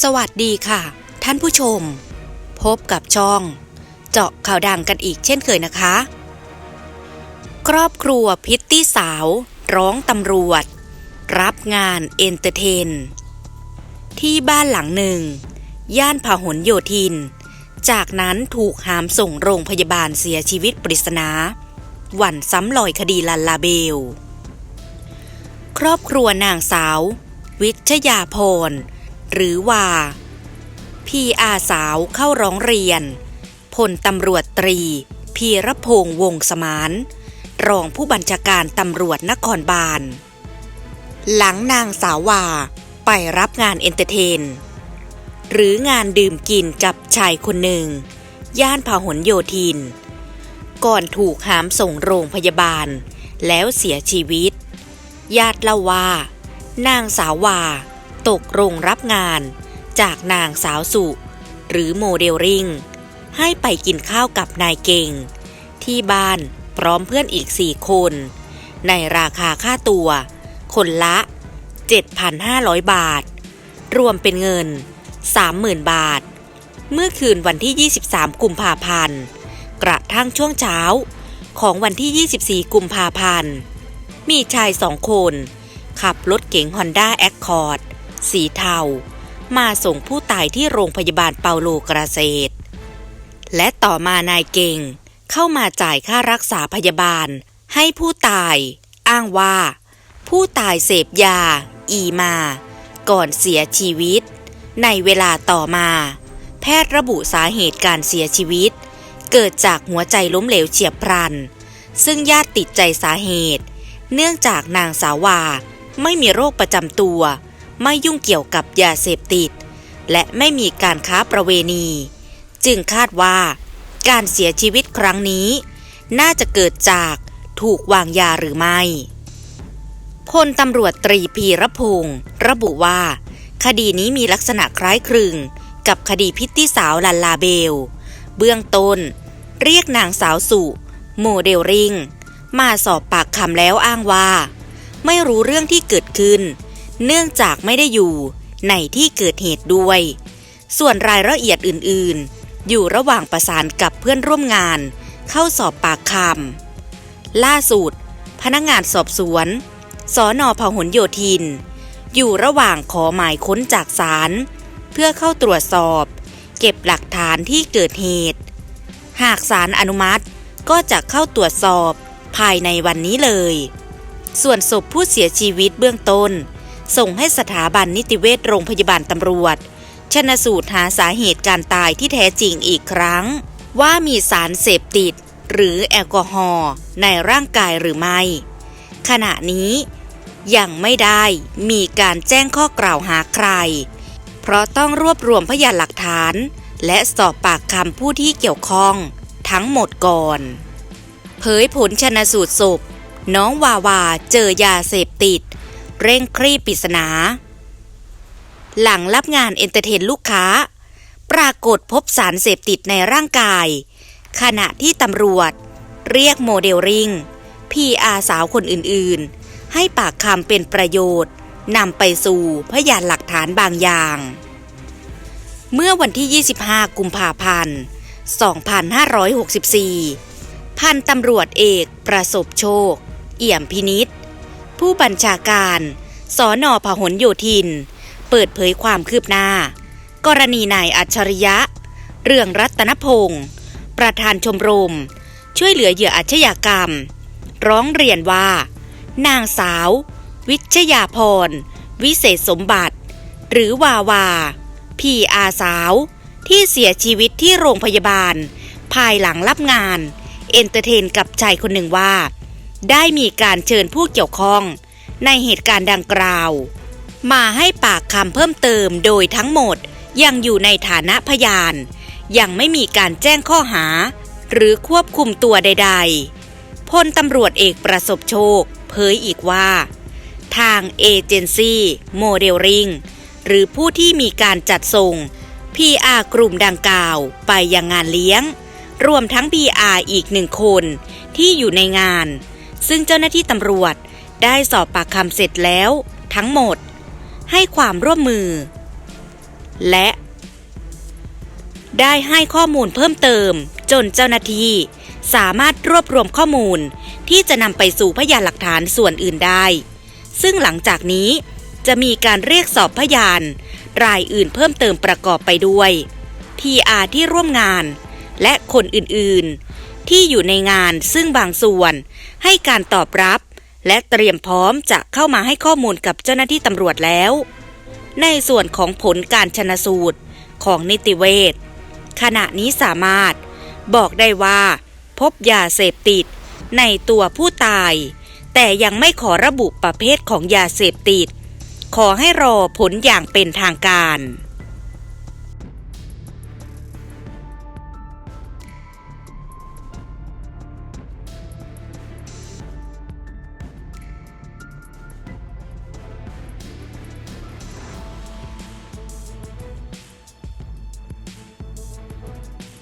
สวัสดีค่ะ ท่านผู้ชม พบกับช่อง เจาะข่าวดังกันอีกเช่นเคยนะคะ ครอบครัวพิตตี้สาว ร้องตำรวจ รับงานเอนเตอร์เทน ที่บ้านหลังหนึ่ง ย่านพหลโยธิน จากนั้นถูกหามส่งโรงพยาบาลเสียชีวิตปริศนาหวั่นซ้ำลอยคดีลันลาเบล ครอบครัวนางสาว วิชยาพร หรือว่าพีอาสาวเข้าร้องเรียนพลตำรวจตรี พีรพงษ์วงศ์สมาน รองผู้บัญชาการตำรวจนครบาล หลังนางสาววาไปรับงานเอนเตอร์เทน หรืองานดื่มกินกับชายคนหนึ่ง ย่านพหลโยธิน ก่อนถูกหามส่งโรงพยาบาล แล้วเสียชีวิต ญาติเล่าว่า นางสาววา ตกโรงรับงาน จากนางสาวสุ หรือโมเดลริงให้ไปกินข้าวกับนายเก่ง ที่บ้านพร้อมเพื่อนอีกสี่คน ในราคาค่าตัว คนละ 7,500 บาท รวมเป็นเงิน 30,000 บาท เมื่อคืนวันที่ 23 กุมภาพันธ์ กระทั่งช่วงเช้าของวันที่ 24 กุมภาพันธ์ มีชายสองคน ขับรถเก๋งฮอ สีเทา มาส่งผู้ตายที่โรงพยาบาลเปาโลกราเซตและต่อมานายเก่งเข้ามาจ่ายค่ารักษาพยาบาล ให้ผู้ตาย อ้างว่า ผู้ตายเสพยา อีมา ก่อนเสียชีวิต ในเวลาต่อมา แพทย์ระบุสาเหตุการเสียชีวิต เกิดจากหัวใจล้มเหลวเฉียบพลัน ซึ่งญาติติดใจสาเหตุ เนื่องจากนางสาวา ไม่มีโรคประจำตัว ไม่ยุ่งเกี่ยวกับยาเสพติด และไม่มีการค้าประเวณี จึงคาดว่า การเสียชีวิตครั้งนี้ น่าจะเกิดจากถูกวางยาหรือไม่พลตำรวจตรีพีรพงศ์ระบุว่า คดีนี้มีลักษณะคล้ายคลึง กับคดีพิตตี้สาวลันลาเบล เบื้องต้น เรียกนางสาวสุโมเดลริง มาสอบปากคำแล้วอ้างว่า ไม่รู้เรื่องที่เกิดขึ้น เนื่องจากไม่ได้อยู่ในที่เกิดเหตุด้วย ส่วนรายละเอียดอื่นๆ อยู่ระหว่างประสานกับเพื่อนร่วมงาน เข้าสอบปากคำล่าสุด พนักงานสอบสวน สอนอพหลโยธิน อยู่ระหว่างขอหมายค้นจากศาลเพื่อเข้าตรวจสอบ เก็บหลักฐานที่เกิดเหตุ หากศาลอนุมัติก็จะเข้าตรวจสอบภายในวันนี้เลย ส่วนศพผู้เสียชีวิตเบื้องต้น ส่งให้สถาบันนิติเวชโรงพยาบาลตำรวจ ชนสูตรหาสาเหตุการตายที่แท้จริงอีกครั้ง ว่ามีสารเสพติด หรือแอลกอฮอล์ในร่างกายหรือไม่ ขณะนี้ยังไม่ได้มีการแจ้งข้อกล่าวหาใคร เพราะต้องรวบรวมพยานหลักฐาน และสอบปากคำผู้ที่เกี่ยวข้องทั้งหมดก่อน เผยผลชนสูตรศพน้องวาวาเจอยาเสพติด เร่งคลี่ปริศนา หลังรับงานเอนเตอร์เทนลูกค้า ปรากฏพบสารเสพติดในร่างกาย ขณะที่ตำรวจ เรียกโมเดลริงพีอาสาวคนอื่นๆ ให้ปากคำเป็นประโยชน์นำไปสู่พยานหลักฐานบางอย่าง เมื่อวันที่ 25 กุมภาพันธ์ 2564 พันตำรวจเอกประสบโชค เอี่ยมพินิษ์ ผู้บัญชาการสอนอพหลโยธิน เปิดเผยความคืบหน้า กรณีนายอัจฉริยะ เรื่องรัตนพงศ์ประธานชมรม ช่วยเหลือเหยื่ออาชญากรรม ร้องเรียนว่า นางสาว วิชยาพร วิเศษสมบัติ หรือวาวา พี่อาสาว ที่เสียชีวิตที่โรงพยาบาล ภายหลังรับงาน เอนเตอร์เทนกับชายคนหนึ่งว่า ได้มีการเชิญผู้เกี่ยวข้องในเหตุการณ์ดังกล่าว มาให้ปากคำเพิ่มเติมโดยทั้งหมดยังอยู่ในฐานะพยาน ยังไม่มีการแจ้งข้อหา หรือควบคุมตัวใด ๆ พลตำรวจเอกประสบโชค เผยอีกว่า ทางเอเจนซี่โมเดลริงหรือผู้ที่มีการจัดส่ง PR กลุ่มดังกล่าวไปยังงานเลี้ยง รวมทั้ง PR อีกหนึ่งคนที่อยู่ในงาน ซึ่งเจ้าหน้าที่ตำรวจได้สอบปากคำเสร็จแล้ว ทั้งหมด ให้ความร่วมมือ และ ได้ให้ข้อมูลเพิ่มเติม จนเจ้าหน้าที่สามารถรวบรวมข้อมูลที่จะนำไปสู่พยานหลักฐานส่วนอื่นได้ ซึ่งหลังจากนี้จะมีการเรียกสอบพยาน รายอื่นเพิ่มเติมประกอบไปด้วย PR ที่ร่วมงาน และคนอื่นๆ ที่อยู่ในงานซึ่งบางส่วน ให้การตอบรับ และเตรียมพร้อมจะเข้ามาให้ข้อมูลกับเจ้าหน้าที่ตำรวจแล้ว ในส่วนของผลการชนสูตรของนิติเวชขณะนี้สามารถบอกได้ว่า พบยาเสพติดในตัวผู้ตาย แต่ยังไม่ขอระบุประเภทของยาเสพติด ขอให้รอผลอย่างเป็นทางการ